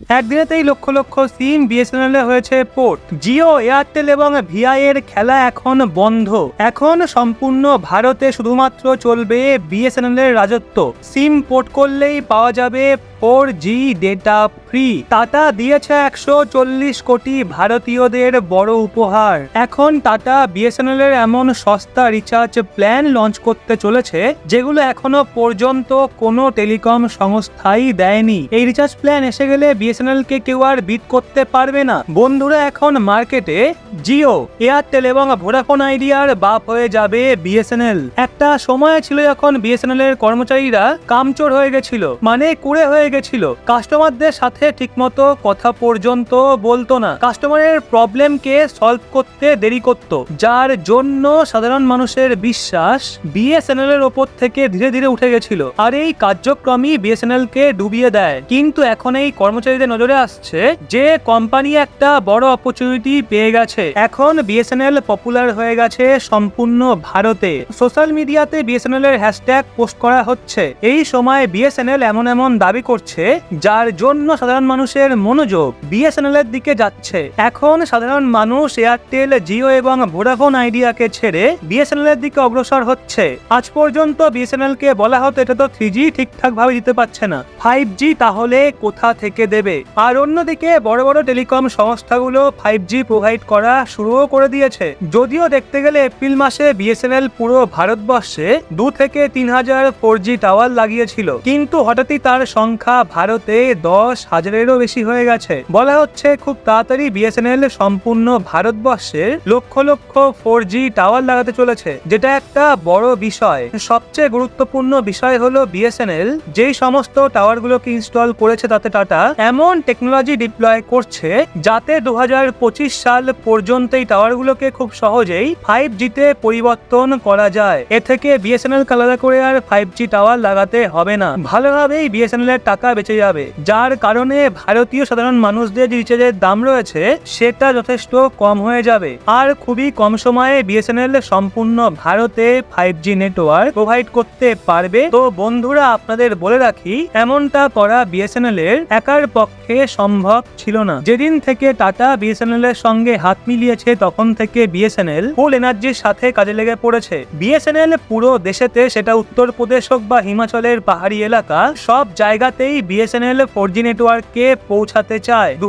একদিনেতেই লক্ষ লক্ষ সিম BSNL এ হয়েছে port. Jio, Airtel এবং ভিআই এর খেলা এখন বন্ধ। এখন সম্পূর্ণ ভারতে শুধুমাত্র চলবে বিএসএনএল এর রাজত্ব। সিম পোর্ট করলেই পাওয়া যাবে four G data free Tata দিয়েছে একশো চল্লিশ কোটি ভারতীয়দের বড় উপহার। এখন টাটা বিএসএনএল এর এমন সস্তা রিচার্জ প্ল্যান লঞ্চ করতে চলেছে, যেগুলো এখনও পর্যন্ত কোনো টেলিকম সংস্থাই দেয়নি। এই রিচার্জ প্ল্যান এসে গেলে বিএসএনএল কে কেউ আর বিট করতে পারবে না। বন্ধুরা, এখন মার্কেটে জিও এয়ারটেল এবং ভোডাফোন আইডিয়ার বাপ হয়ে যাবে বিএসএনএল একটা সময় ছিল যখন বিএসএনএল এর কর্মচারীরা কামচোর হয়ে গেছিল মানে কুড়ে হয়ে গেছিল কাস্টমারদের সাথে ঠিকমতো কথা পর্যন্ত বলতো না। কাস্টমারের প্রবলেমকে সলভ করতে দেরি করত, যার জন্য সাধারণ মানুষের বিশ্বাস বিএসএনএল এর ওপর থেকে ধীরে ধীরে উঠে গেছিল। আর এই কার্যক্রমই বিএসএনএল কে ডুবিয়ে দেয়। কিন্তু এখন এই কর্মচারীদের নজরে আসছে যে, কোম্পানি একটা বড় অপরচুনিটি পেয়ে গেছে। এখন বিএসএনএল পপুলার হয়ে গেছে সম্পূর্ণ ভারতে। সোশ্যাল মিডিয়াতে বিএসএনএল এর হ্যাশট্যাগ পোস্ট করা হচ্ছে। এই সময় বিএসএনএল এমন এমন দাবি করছে যার জন্য সাধারণ মানুষের মনোযোগ বিএসএনএল এর দিকে যাচ্ছে। এখন সাধারণ মানুষ এয়ারটেল জিও এবং ভোডাফোন আইডিয়াকে ছেড়ে বিএসএনএল এর দিকে অগ্রসর হচ্ছে। আজ পর্যন্ত বিএসএনএল কে বলা হতো, এটা তো থ্রি জি ঠিকঠাক ভাবে দিতে পারছে না। ফাইভ জি তাহলে কোথা থেকে দেবে? আর অন্যদিকে বড় বড় টেলিকম সংস্থাগুলো ফাইভ জি প্রোভাইড করা শুরুও করে দিয়েছে। যদিও দেখতে গেলে এপ্রিল মাসে বিএসএনএল পুরো ভারতবর্ষে দু থেকে তিন হাজার ফোর জি টাওয়ার লাগিয়েছিল। কিন্তু হঠাৎই তার সংখ্যা ভারতে দশ হাজারেরও বেশি হয়ে গেছে। বলা হচ্ছে খুব তাড়াতাড়ি বিএসএনএল সম্পূর্ণ ভারতবর্ষের lakh lakh four G tower লাগাতে চলেছে, যেটা একটা বড় বিষয়। সবচেয়ে গুরুত্বপূর্ণ বিষয় হলো বিএসএনএল যেই সমস্ত টাওয়ারগুলোকে ইনস্টল করেছে তাতে টাটা, এমন টেকনোলজি ডিপ্লয় করছে যাতে দু হাজার পঁচিশ সাল পর্যন্ত এই টাওয়ারগুলোকে খুব সহজেই ফাইভ জিতে পরিবর্তন করা যায়। এ থেকে বিএসএনএল আলাদা করে আর ফাইভ জি টাওয়ার লাগাতে হবে না। ভালোভাবেই বিএসএনএল এর টাকা বেঁচে যাবে। যার কারণে ভারতীয় সাধারণ মানুষদের যে রিচার্জের দাম রয়েছে, সেটা যথেষ্ট কম হয়ে যাবে। আর খুবই কম সময়ে বিএসএনএল সম্পূর্ণ ভারতে ফাইভ জি নেটওয়ার্ক প্রোভাইড করতে পারবে। তো বন্ধুরা, আপনাদের বলে রাখি, এমনটা করা বিএসএনএল এর একার পক্ষে সম্ভব ছিল না। যেদিন থেকে টাটা বিএসএনএল এর সঙ্গে হাত মিলিয়েছে, তখন থেকে বিএসএনএল ফুল এনার্জির সাথে কাজে লেগে পড়েছে। বিএসএনএল পুরো দেশেতে, সেটা উত্তরপ্রদেশ হোক বা হিমাচলের পাহাড়ি এলাকা, সব জায়গাতেই বিএসএনএল ফোর জি নেটওয়ার্ককে পৌঁছাতে চায়। দু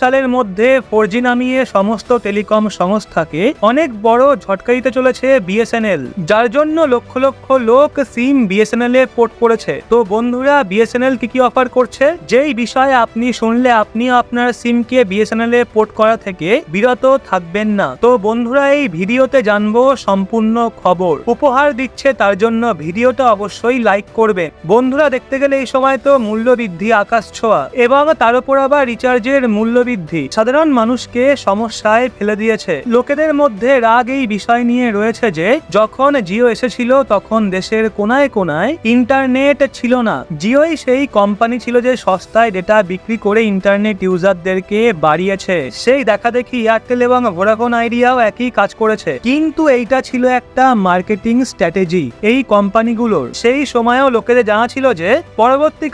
সালের মধ্যে ফোর জি নামিয়ে সমস্ত টেলিকম সংস্থাকে অনেক বড় ঝটকা দিতে চলেছে বিএসএনএল যার জন্য লক্ষ লক্ষ লোক সিম বিএসএনএল এ পোর্ট করেছে। তো বন্ধুরা বিএসএনএল কি কি অফার করছে? যেই বিষয়ে আপনি শুনলে আপনি আপনার সিমকে বিএসএনএল এ পোর্ট করা থেকে বিরত থাকবেন না। তো বন্ধুরা, এই ভিডিওতে জানব সম্পূর্ণ খবর। উপহার দিচ্ছে তার জন্য ভিডিওটা অবশ্যই লাইক করবে। বন্ধুরা, দেখতে গেলে এই সময় তো মূল্য বৃদ্ধি আকাশ ছোঁয়া এবং তার উপর আবার রিচার্জের মূল্য বৃদ্ধি সাধারণ মানুষকে সমস্যায় ফেলে দিয়েছে। লোকেদের মধ্যে রাগ এই বিষয় নিয়ে রয়েছে যে, যখন জিও এসেছিল তখন দেশের কোনায় কোনায় ইন্টারনেট ছিল না। জিওই সেই কোম্পানি ছিল যে সস্তায় ডেটা বিক্রি করে ইন্টারনেট ইউজারদেরকে বাড়িয়েছে। সেই দেখা দেখি এয়ারটেল এবং ভোডাফোন আইডিয়াও একই কাজ করেছে। কিন্তু এইটা ছিল একটা মার্কেটিং স্ট্র্যাটেজি এই কোম্পানিগুলোর সেই সময়েও লোকেদের জানা ছিল যে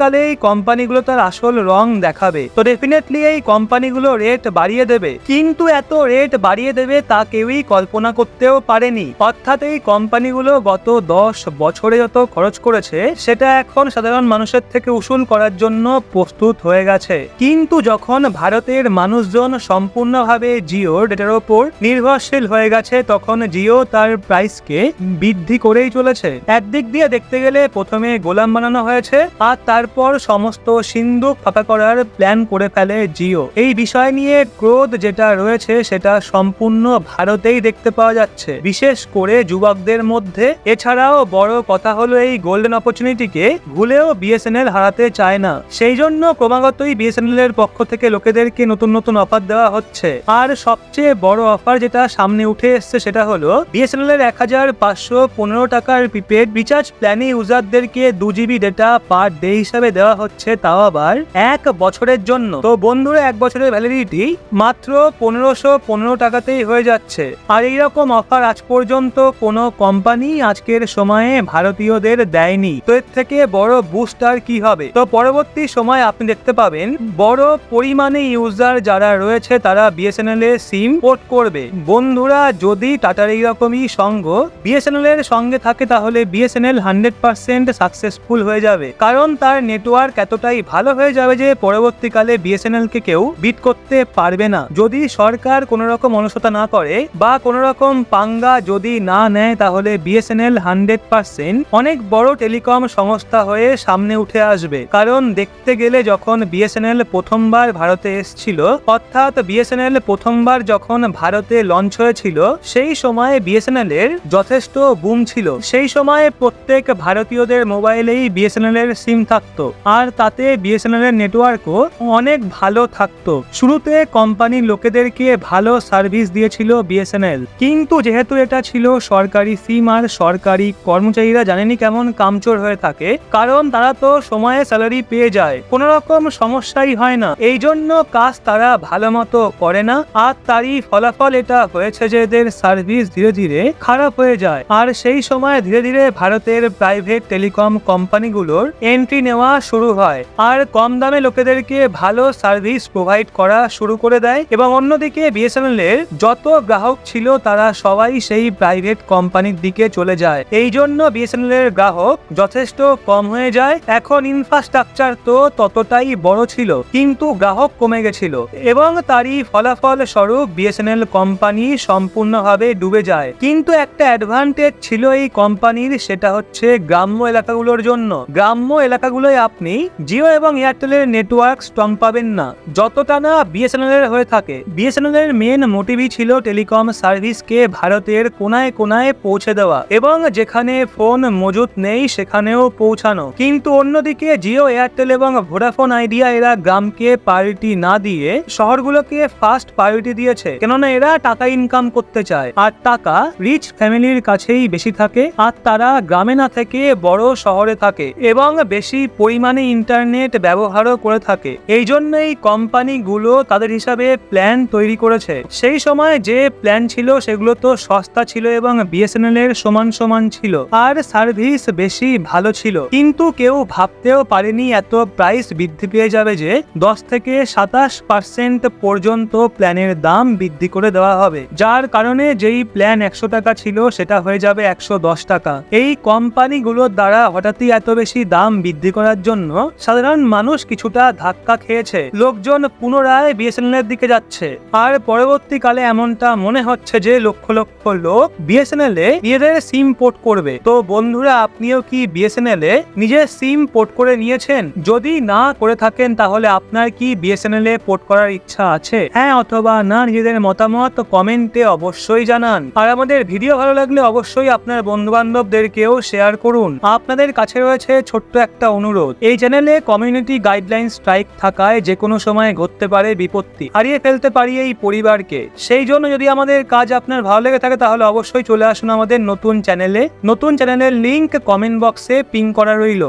পরবর্তীকালে এই কোম্পানিগুলো তার আসল রং দেখাবে। তো ডেফিনেটলি এই কোম্পানিগুলো রেট বাড়িয়ে দেবে। কিন্তু এত রেট বাড়িয়ে দেবে তা কেউই কল্পনা করতেও পারেনি। অর্থাৎ এই কোম্পানিগুলো গত দশ বছরে যত খরচ করেছে, সেটা এখন সাধারণ মানুষের থেকে উসুল করার জন্য প্রস্তুত হয়ে গেছে। কিন্তু যখন ভারতের মানুষজন সম্পূর্ণভাবে জিও ডেটার ওপর নির্ভরশীল হয়ে গেছে, তখন জিও তার প্রাইসকে বৃদ্ধি করেই চলেছে। একদিক দিয়ে দেখতে গেলে প্রথমে গোলাম বানানো হয়েছে, আর তারপর সমস্ত সিন্ধুক ফাঁকা করার প্ল্যান করে ফেলে জিও। এই বিষয় নিয়ে ক্রোধ যেটা রয়েছে সেটা সম্পূর্ণ ভারতেই দেখতে পাওয়া যাচ্ছে। বিশেষ করে যুবকদের মধ্যে। এছাড়াও বড় কথা হলো এই গোল্ডেন অপরচুনিটিকে ভুলেও বিএসএনএল হারাতে চায় না। সেই জন্য ক্রমাগতই বিএসএনএল এর পক্ষ থেকে লোকেদেরকে নতুন নতুন অফার দেওয়া হচ্ছে। আর সবচেয়ে বড় অফার যেটা সামনে উঠে এসছে সেটা হলো বিএসএনএল এর এক হাজার পাঁচশো পনেরো টাকার প্রিপেড রিচার্জ প্ল্যানে ইউজারদেরকে দু জিবি ডেটা পার ডে হিসাবে হিসাবে দেওয়া হচ্ছে তাও আবার এক বছরের জন্য। তো বন্ধুরা, এক বছরের ভ্যালিডিটি মাত্র পনেরোশো পনেরো টাকাতেই হয়ে যাচ্ছে। আর এইরকম অফার আজ পর্যন্ত কোনো কোম্পানি আজকের সময়ে ভারতীয়দের দেয়নি। তো এর থেকে বড় বুস্টার কি হবে? তো পরবর্তী সময় আপনি দেখতে পাবেন, বড় পরিমাণে ইউজার যারা রয়েছে তারা বিএসএনএল এর সিম পোর্ট করবে। বন্ধুরা, যদি টাটার এইরকমই সঙ্গ বিএসএনএল এর সঙ্গে থাকে তাহলে বিএসএনএল হান্ড্রেড পার্সেন্ট সাকসেসফুল হয়ে যাবে। কারণ তার নেটওয়ার্ক এতটাই ভালো হয়ে যাবে যে পরবর্তীকালে বিএসএনএল কে কেউ বিট করতে পারবে না। যদি সরকার কোনো রকম অলসতা না করে বা কোনো রকম পাঙ্গা যদি না নেয়, তাহলে বিএসএনএল হান্ড্রেড পার্সেন্ট অনেক বড় টেলিকম সংস্থা হয়ে সামনে উঠে আসবে। কারণ দেখতে গেলে যখন বিএসএনএল প্রথমবার ভারতে এসছিল, অর্থাৎ বিএসএনএল প্রথমবার যখন ভারতে লঞ্চ হয়েছিল, সেই সময়ে বিএসএনএল এর যথেষ্ট বুম ছিল। সেই সময়ে প্রত্যেক ভারতীয়দের মোবাইলেই বিএসএনএল এর সিম থাকতো। আর তাতে বিএসএনএল এর নেটওয়ার্কও অনেক ভালো থাকতো। শুরুতে কোম্পানির লোকেদেরকে ভালো সার্ভিস দিয়েছিল বিএসএনএল কিন্তু যেহেতু এটা ছিল সরকারি সিম আর সরকারি কর্মচারীরা জানেনি কেমন কামচোর হয়ে থাকে, কারণ তারা তো সময়ে স্যালারি পেয়ে যায়। কোনো রকম সমস্যাই হয় না। এই জন্য কাজ তারা ভালো মতো করে না, আর তারই ফলাফল এটা হয়েছে যে এদের সার্ভিস ধীরে ধীরে খারাপ হয়ে যায়। আর সেই সময় ধীরে ধীরে ভারতের প্রাইভেট টেলিকম কোম্পানিগুলোর এন্ট্রি নেওয়া শুরু হয়। আর কম দামে লোকেদেরকে ভালো সার্ভিস প্রোভাইড করা শুরু করে দেয় এবং অন্যদিকে বিএসএনএল এর যত গ্রাহক ছিল তারা সবাই সেই প্রাইভেট কোম্পানির দিকে চলে যায়। এই জন্য বিএসএনএল এর গ্রাহক যথেষ্ট কম হয়ে যায়। এখন ইনফ্রাস্ট্রাকচার তো ততটাই বড় ছিল, কিন্তু গ্রাহক কমে গেছিল এবং তারই ফলাফল স্বরূপ বিএসএনএল কোম্পানি সম্পূর্ণভাবে ডুবে যায়। কিন্তু একটা অ্যাডভান্টেজ ছিল এই কোম্পানির সেটা হচ্ছে গ্রাম্য এলাকাগুলোর জন্য। গ্রাম্য এলাকাগুলোয় আপনি জিও এবং এয়ারটেলের নেটওয়ার্ক স্ট্রং পাবেন না। যতটা না বিএসএনএল এর হয়ে থাকে। বিএসএনএল এর মেন মোটিভই ছিল টেলিকম সার্ভিসকে ভারতের কোনায় কোনায় পৌঁছে দেওয়া এবং যেখানে ফোন মজুত নেই সেখানেও পৌঁছানো। কিন্তু অন্যদিকে জিও, এয়ারটেল এবং ভোডাফোন আইডিয়া এরা গ্রামকে প্রায়োরিটি না দিয়ে শহরগুলোকে ফার্স্ট প্রায়োরিটি দিয়েছে। কেননা এরা টাকা ইনকাম করতে চায়। আর টাকা রিচ ফ্যামিলির কাছেই বেশি থাকে। আর তারা গ্রামে না থেকে বড় শহরে থাকে। এবং বেশি পরিমাণে ইন্টারনেট ব্যবহারও করে থাকে। এই জন্য এই কোম্পানিগুলো তাদের হিসাবে প্ল্যান তৈরি করেছে। সেই সময় যে প্ল্যান ছিল সেগুলো তো সস্তা ছিল এবং বিএসএনএল এর সমান সমান ছিল। আর সার্ভিস বেশি ভালো ছিল। কিন্তু কেউ ভাবতেও পারেনি এত প্রাইস বৃদ্ধি পেয়ে যাবে যে দশ থেকে সাতাশ পার্সেন্ট পর্যন্ত প্ল্যানের দাম বৃদ্ধি করে দেওয়া হবে। যার কারণে যেই প্ল্যান একশো টাকা ছিল সেটা হয়ে যাবে একশো দশ টাকা। এই কোম্পানিগুলোর দ্বারা হঠাৎই এত বেশি দাম বৃদ্ধি করার জন্য সাধারণ মানুষ কিছুটা ধাক্কা খেয়েছে। লোকজন পুনরায় বিএসএনএল এর দিকে যাচ্ছে। আর পরবর্তীকালে এমনটা মনে হচ্ছে যে লক্ষ লক্ষ লোক বিএসএনএল এ নিজেদের সিম পোর্ট করবে। তো বন্ধুরা, আপনিও কি বিএসএনএল এ নিজের সিম পোর্ট করে নিয়েছেন? যদি না করে থাকেন, তাহলে আপনার কি বিএসএনএল এ পোর্ট করার ইচ্ছা আছে? হ্যাঁ অথবা না, নিজেদের মতামত কমেন্টে অবশ্যই জানান। আর আমাদের ভিডিও ভালো লাগলে অবশ্যই আপনার বন্ধু বান্ধবদেরকেও শেয়ার করুন। আপনাদের কাছে রয়েছে ছোট্ট একটা অনুরোধ। এই চ্যানেলে কমিউনিটি গাইডলাইন স্ট্রাইক থাকায় যে কোনো সময় ঘটতে পারে বিপত্তি। হারিয়ে ফেলতে পারি এই পরিবারকে। সেই জন্য যদি আমাদের কাজ আপনার ভালো লেগে থাকে তাহলে অবশ্যই চলে আসুন আমাদের নতুন চ্যানেলে। নতুন চ্যানেলের লিংক কমেন্ট বক্সে পিং করা রইল।